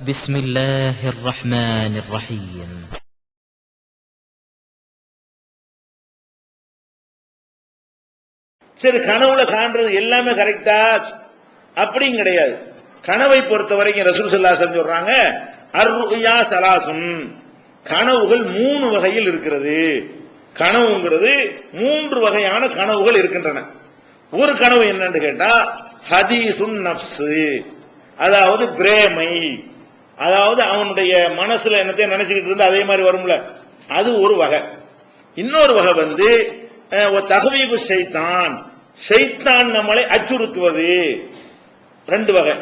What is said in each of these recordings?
بسم الله الرحمن الرحيم சரி கனவுல காண்றது எல்லாமே கரெக்டா அப்படியும் கிடையாது கனவை பொறுத்த வரைக்கும் ரசூல் சல்லாசன் சொல்றாங்க அர்ருயா சலாசுன் கனவுகள் மூணு வகையில் இருக்கிறது கனவுங்கிறது மூன்று வகையான கனவுகள் இருக்கின்றன ஒரு கனவு என்னன்னு கேட்டா ஹதீசுன் நப்சு அதாவது பிரேமை அதாவது அவனுடைய மனசுல என்னத்தை நினைச்சுக்கிட்டு இருந்து அதே மாதிரி வரும்ல. அது ஒரு வகை. இன்னொரு வகை வந்து ஒரு தகவீபு செய்தான் செய்தான் நம்மளை அச்சுறுத்துவது. ரெண்டு வகை.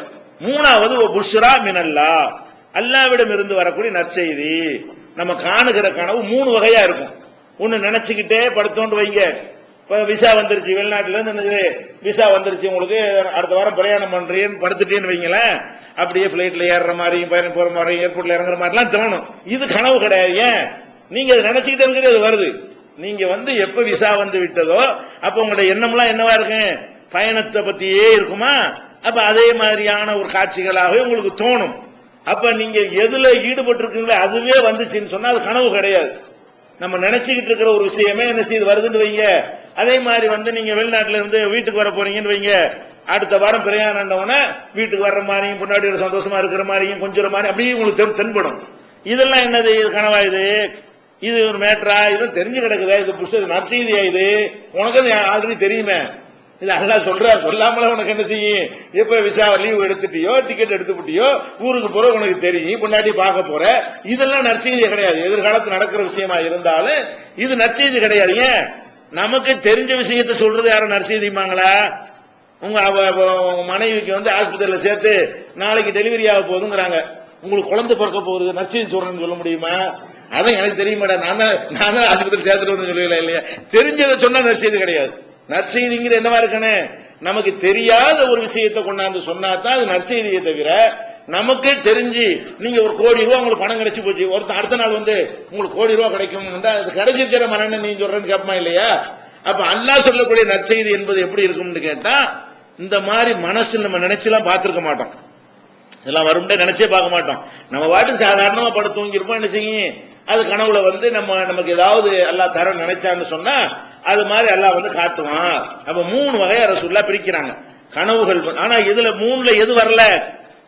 மூணாவது ஓ புஷ்ரா மினல்லா. அல்லாவிடம் இருந்து வரக்கூடிய நற்செய்தி. நம்ம காணுகிற கனவு மூணு வகையா இருக்கும். ஒன்னு நினைச்சுக்கிட்டே படுத்தோண்டு வைங்க. விசா வந்துருச்சு வெளிநாட்டுல இருந்து விசா வந்துருச்சு உங்களுக்கு அடுத்த வாரம் பிரயாணம் பண்றீன்னு படுத்துட்டேன்னு வைங்களேன். அப்படியே பிளைட்ல ஏறுற மாதிரியும் பயணம் போற மாதிரியும் ஏர்போர்ட்ல இறங்குற மாதிரிலாம் தோணும். இது கனவு கிடையாது. ஏன்? நீங்க அதை நினைச்சுக்கிட்டு இருக்கிறது அது வருது. நீங்க வந்து எப்ப விசா வந்து விட்டதோ அப்ப உங்களுடைய எண்ணம்லாம் என்னவா இருக்கு பயணத்தை பத்தியே இருக்குமா? அப்ப அதே மாதிரியான ஒரு காட்சிகளாகவே உங்களுக்கு தோணும். அப்ப நீங்க எதுல ஈடுபட்டு இருக்கீங்களோ அதுவே வந்துச்சுன்னு சொன்னா அது கனவு கிடையாது. நம்ம நினைச்சுக்கிட்டு இருக்கிற ஒரு விஷயமே என்ன செய்து வருதுன்னு வைங்க. அதே மாதிரி வந்து நீங்க வெளிநாட்டுல இருந்து வீட்டுக்கு வர போறீங்கன்னு வைங்க. அடுத்த வாரம் பிரயாணம்னவன வீட்டுக்கு வர்ற மாதிரியும் பொண்டாட்டியோட சந்தோஷமா இருக்கிற மாதிரியும் கொஞ்சம் மாதிரி அப்படியே உங்களுக்கு தென்படும். இதெல்லாம் என்னது? இது கனவா இது? இது ஒரு மேட்ரா இது தெரிஞ்சு கிடக்குதா? இது புஷ் நற்செய்தியா இது? உனக்கு அது ஆல்ரெடி தெரியுமே. இது அல்லா சொல்ற சொல்லாமல உனக்கு என்ன செய்யும்? எப்ப விசா லீவ் எடுத்துட்டியோ டிக்கெட் எடுத்துட்டியோ ஊருக்கு போற உனக்கு தெரியும். பொண்டாட்டி பார்க்க போற. இதெல்லாம் நற்செய்தி கிடையாது. எதிர்காலத்தில் நடக்கிற விஷயமா இருந்தாலும் இது நற்செய்தி கிடையாது. ஏன்? நமக்கு தெரிஞ்ச விஷயத்தை சொல்றது யாரும் நற்செய்திமாங்களா உங்க மனைவிக்கு வந்து ஆஸ்பத்திரியில சேர்த்து நாளைக்கு டெலிவரி ஆக போகுதுங்கிறாங்க உங்களுக்கு குழந்தை பிறக்க போகுது நர்சிங் சொல்றேன்னு சொல்ல முடியுமா? அதான் எனக்கு தெரியுமாடா நான் தான் நான் தான் ஆஸ்பத்திரி சேர்த்துட்டு வந்து சொல்லல இல்லையா? தெரிஞ்சதை சொன்னா நற்செய்தி கிடையாது. நற்செய்திங்கிற என்னவா இருக்கணும்? நமக்கு தெரியாத ஒரு விஷயத்தை கொண்டாந்து சொன்னா தான் அது நற்செய்தியை தவிர நமக்கே தெரிஞ்சு நீங்க ஒரு கோடி ரூபா உங்களுக்கு பணம் கிடைச்சு போச்சு ஒருத்தன் அடுத்த நாள் வந்து உங்களுக்கு கோடி ரூபா கிடைக்கும் அது கிடைச்சிருக்கிற மரணம் நீங்க சொல்றேன்னு கேட்பமா இல்லையா? அப்ப அல்லாஹ் சொல்லக்கூடிய நற்செய்தி என்பது எப்படி இருக்கும்னு கேட்டா இந்த மாதிரி மனசு நம்ம நினைச்செல்லாம் பார்த்துருக்க மாட்டோம். இதெல்லாம் வரும்னு நினைச்சே பார்க்க மாட்டோம். நம்ம பாட்டு சாதாரணமா படம் தூங்கிருப்போம் என்ன செய்யும்? அது கனவுல வந்து நம்ம நமக்கு ஏதாவது எல்லாம் தரம் நினைச்சான்னு சொன்னா அது மாதிரி எல்லாம் வந்து காட்டுவான். அப்ப மூணு வகையா ரசூல்லா பிரிக்கிறாங்க. கனவுகள் ஆனா இதுல மூணுல எது வரல?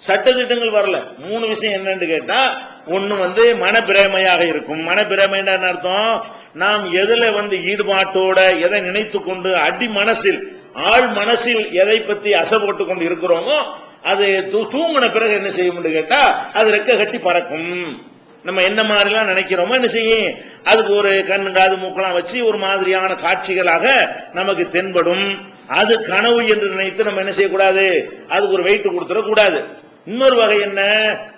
சட்டதிட்டங்கள் வரல. மூணு விஷயம் என்னன்னு கேட்டா ஒண்ணு வந்து மனப்பிரேமையாக இருக்கும். மனப்பிரமைன்னா அர்த்தம்? நாம் எதுல வந்து ஈடுபாட்டோட எதை நினைத்து கொண்டு அடி மனசில் ஆழ் மனசில் எதை பத்தி அசை போட்டு கொண்டு இருக்கிறோமோ அது தூ- பிறகு என்ன செய்யும் கேட்டா அது ரெக்க கட்டி பறக்கும். நம்ம என்ன மாதிரிலாம் நினைக்கிறோமோ என்ன செய்யும்? அதுக்கு ஒரு கண்ணு காது மூக்கெல்லாம் வச்சு ஒரு மாதிரியான காட்சிகளாக நமக்கு தென்படும். அது கனவு என்று நினைத்து நம்ம என்ன செய்யக்கூடாது? அதுக்கு ஒரு வெயிட் கொடுத்துடக்கூடாது. இன்னொரு வகை என்ன?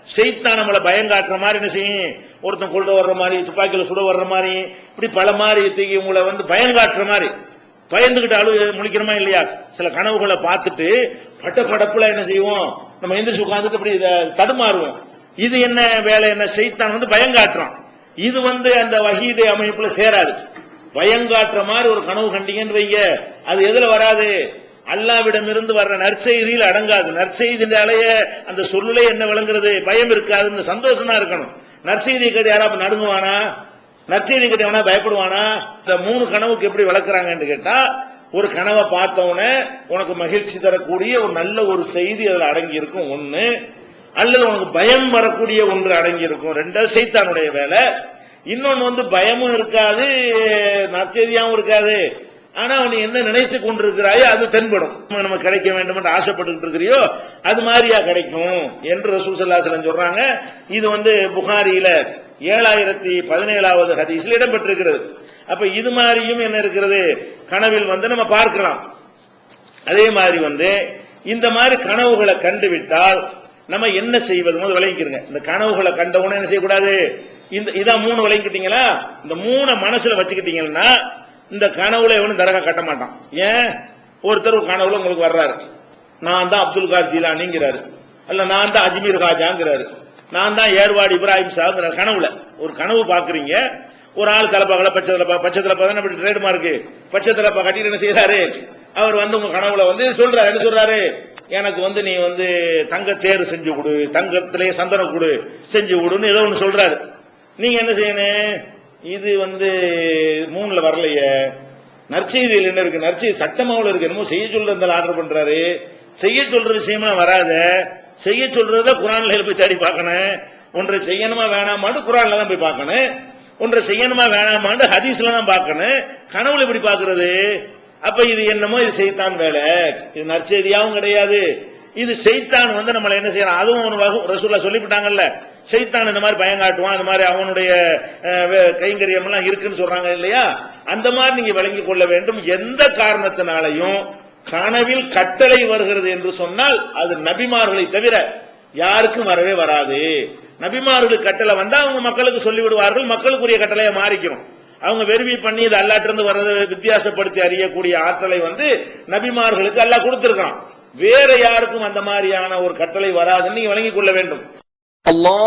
செய்தான் நம்மளை பயங்காட்டுற மாதிரி என்ன செய்யும்? ஒருத்தன் கொண்டு வர்ற மாதிரி துப்பாக்கியில சுட வர்ற மாதிரி இப்படி பல மாதிரி தூக்கி உங்களை வந்து பயங்காட்டுற மாதிரி. பயந்துகிட்டு அழு முழிக்கிறோமா இல்லையா? சில கனவுகளை பார்த்துட்டு பட்ட படப்புல என்ன செய்வோம்? நம்ம எந்திரிச்சு உட்காந்துட்டு அப்படி தடுமாறுவோம். இது என்ன வேலை? என்ன செய்தான் வந்து பயங்காட்டுறான். இது வந்து அந்த வகீடு அமைப்புல சேராது. பயங்காட்டுற மாதிரி ஒரு கனவு கண்டிங்கன்னு வைங்க. அது எதுல வராது? அல்லாவிடம் இருந்து வர்ற நற்செய்தியில் அடங்காது. நற்செய்தினாலேயே அந்த சொல்லுலே என்ன விளங்குறது? பயம் இருக்காதுன்னு சந்தோஷமா இருக்கணும். நற்செய்தி கேட்டு யாராவது நடுங்குவானா? நற்செய்தி கிட்டவனா பயப்படுவானா? இந்த மூணு கனவுக்கு எப்படி விளக்குறாங்கன்னு கேட்டா ஒரு கனவை பார்த்தவொடனே உனக்கு மகிழ்ச்சி தரக்கூடிய ஒரு நல்ல ஒரு செய்தி அதில் அடங்கி இருக்கும் ஒண்ணு அல்லது உனக்கு பயம் வரக்கூடிய ஒன்று அடங்கி இருக்கும் ரெண்டாவது சைத்தானுடைய வேலை. இன்னொன்னு வந்து பயமும் இருக்காது நற்செய்தியாவும் இருக்காது. ஆனா நீ என்ன நினைத்து கொண்டிருக்கிறாயோ அது தென்படும். நம்ம கிடைக்க வேண்டும் என்று ஆசைப்பட்டு இருக்கிறியோ அது மாதிரியா கிடைக்கும் என்று ரசூல் சொல்றாங்க. இது வந்து புகாரியில ஏழாயிரத்தி பதினேழாவது ஹதீஸில் இடம்பெற்றிருக்கிறது. அப்ப இது மாதிரியும் என்ன இருக்கிறது? கனவில் வந்து நம்ம பார்க்கலாம். அதே மாதிரி வந்து இந்த மாதிரி கனவுகளை கண்டுவிட்டால் நம்ம என்ன செய்வது? முதல் விளங்கிக்கிறங்க இந்த கனவுகளை கண்ட உடனே என்ன செய்யக்கூடாது? இந்த இதான் மூணு விளங்கிட்டீங்களா இந்த மூணை மனசுல வச்சுக்கிட்டீங்கன்னா இந்த கனவுல எவனும் தரகா கட்ட மாட்டான். ஏன்? ஒருத்தர் கனவுல உங்களுக்கு வர்றாரு. நான் தான் அப்துல் கார் ஜீலானிங்கிறாரு. அல்ல நான் தான் அஜ்மீர் காஜாங்கிறாரு நான் தான் ஏர்வாடி இப்ராஹிம் சாங்கிற கனவுல. ஒரு கனவு பாக்குறீங்க ஒரு ஆள் தலைப்பாக்கல பச்சை தலைப்பா பச்சை தலைப்பா தான் ட்ரேட் மார்க்கு பச்சை தலைப்பா கட்டிட்டு என்ன செய்யறாரு அவர் வந்து உங்க கனவுல வந்து சொல்றாரு. என்ன சொல்றாரு? எனக்கு வந்து நீ வந்து தங்க தேர் செஞ்சு கொடு தங்கத்திலே சந்தனம் கொடு செஞ்சு கொடுன்னு ஏதோ ஒன்று சொல்றாரு. நீங்க என்ன செய்யணும்? இது வந்து மூணுல வரலையே. நற்செய்தியில் என்ன இருக்கு? நற்செய்தி சட்டமாவில் இருக்கு. என்னமோ செய்ய சொல்ற ஆர்டர் பண்றாரு. செய்ய சொல்ற விஷயமா வராத. செய்ய சொல்றத குரான்ல போய் தேடி பார்க்கணும். ஒன்றை செய்யணுமா வேணாமான்னு குரான்ல தான் போய் பார்க்கணும். ஒன்றை செய்யணுமா வேணாமான்னு ஹதீஸ்ல தான் பார்க்கணும். கனவுல இப்படி பார்க்கிறது? அப்ப இது என்னமோ இது செய்தான் வேலை. இது நற்செய்தியாவும் கிடையாது. இது செய்தான் வந்து நம்மளை என்ன செய்யறான்? அதுவும் ஒன்று வகு ரசூல்லா சொல்லிவிட்டாங்கல்ல. செய்தான் இந்த மாதிரி பயங்காட்டுவான் அந்த மாதிரி அவனுடைய வே- கைங்கரியம் எல்லாம் இருக்குன்னு சொல்றாங்க இல்லையா? அந்த மாதிரி நீங்க விளங்கி கொள்ள வேண்டும். எந்த காரணத்தினாலையும் கனவில் கட்டளை வருகிறது என்று சொன்னால் அது நபிமார்களை தவிர யாருக்கும் வரவே வராது. நபிமார்களுக்கு கட்டளை வந்தா அவங்க மக்களுக்கு சொல்லிவிடுவார்கள் மக்களுக்குரிய கட்டளையை மாறிக்கிறோம். அவங்க வெறுவி பண்ணி இது அல்லாட்டிருந்து வர்றதை வித்தியாசப்படுத்தி அறியக்கூடிய ஆற்றலை வந்து நபிமார்களுக்கு அல்லா கொடுத்திருக்கான் வேற யாருக்கும் அந்த மாதிரியான ஒரு கட்டளை வராதுன்னு நீங்க வழங்கிக் கொள்ள வேண்டும். அல்லா